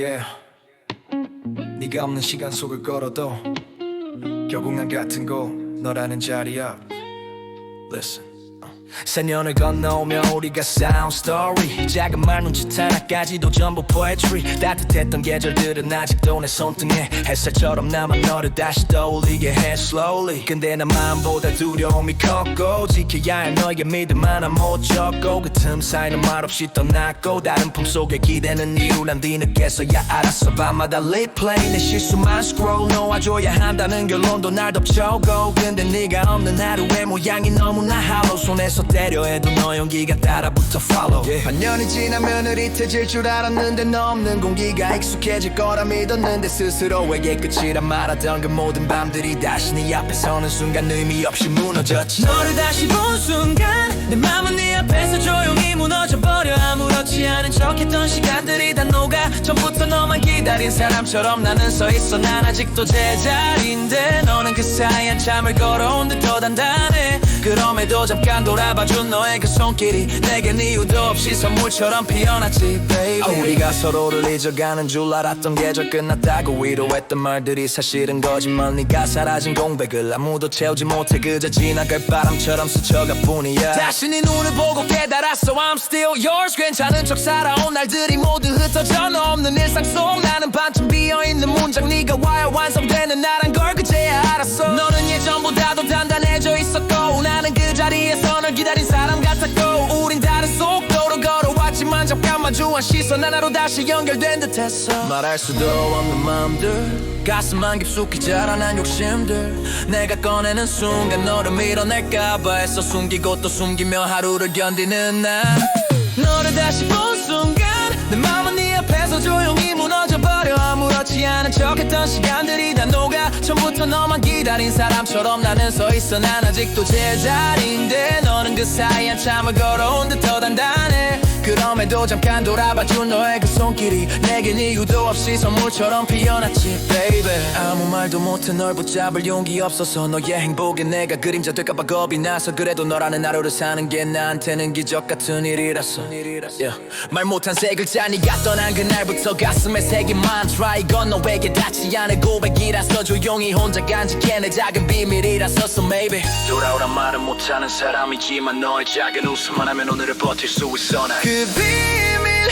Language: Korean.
Yeah. 네가 없는 시간 속을 걸어도 결국 난 같은 곳 너라는 자리야. Listen 세 년을 건너오며 우리가 싸운 스토리 작은 말 눈짓 하나까지도 전부 poetry. 따뜻했던 계절들은 아직도 내 손등에. 햇살처럼 남아 너를 다시 떠올리게 해 slowly. 근데 난 마음보다 두려움이 컸고 지켜야 할 너의 믿음 하나 못 줬고 그 틈 사이는 말없이 떠났고 다른 품속에 기대는 이유 난 뒤늦게서야 알았어. 밤마다 replay 내 실수만 scroll 놓아줘야 한다는 결론도 날 덮쳐고. 근데 네가 없는 하루의 모양이 너무나 hollow. 손에서 때려 해도 너 용기가 따라붙어 follow. 반년이 지나면 흐릿해질 줄 알았는데 너 없는 공기가 익숙해질 거라 믿었는데 스스로에게 끝이란 말하던 그 모든 밤들이 다시 네 앞에 서는 순간 의미 없이 무너졌지. 너를 다시 본 순간 내 맘은 네 앞에서 조용히 무너져버려. 아무렇지 않은 척했던 시간들이 다 녹아. 전부터 너만 기다린 사람처럼 나는 서 있어. 난 아직도 제자리인데 너는 그 사이 한참을 걸어온 듯더 단단해 그럼에도 잠깐 돌아봐준 너의 그 손길이 내겐 이유도 없이 선물처럼 피어났지 baby. 아, 우리가 서로를 잊어가는 줄 알았던 계절 끝났다고 위로했던 말들이 사실은 거짓말. 네가 사라진 공백을 아무도 채우지 못해 그저 지나갈 바람처럼 스쳐가 뿐이야. 다시 네 눈을 보고 깨달았어 I'm still yours. 괜찮은 척 살아온 날들이 모두 흩어져 너 없는 일상 속 나는 반쯤 비어있는 문장. 네가 와야 완성되는 나란 사람 같았고 우린 다른 속도로 걸어왔지만 잠깐 마주한 시선 하나로 다시 연결된 듯했어. 말할 수도 없는 마음들 가슴 안 깊숙이 자라난 욕심들. 내가 꺼내는 순간 너를 밀어낼까봐 애써 숨기고 또 숨기며 하루를 견디는 나 너를 다시 본 시간들이 다 녹아. 처음부터 너만 기다린 사람처럼 나는 서 있어. 난 아직도 제자리인데 너는 그 사이 한참을 걸어온 듯 더 단단해 그럼에도 잠깐 돌아봐준 너의 그 손길이 내겐 이유도 없이 선물처럼 피어났지 baby. 아무 말도 못해 널 붙잡을 용기 없어서 너의 행복에 내가 그림자 될까봐 겁이 나서 그래도 너라는 하루를 사는 게 나한테는 기적 같은 일이라서. Yeah. 말 못한 세 글자 네가 떠난 그날부터 가슴에 새긴 mantra. 이건 너에게 닿지 않을 고백이라서 조용히 혼자 간직해 내 작은 비밀이라서. So maybe 돌아오란 말은 못하는 사람이지만 너의 작은 웃음 하나면 오늘을 버틸 수 있어 난. 그 비밀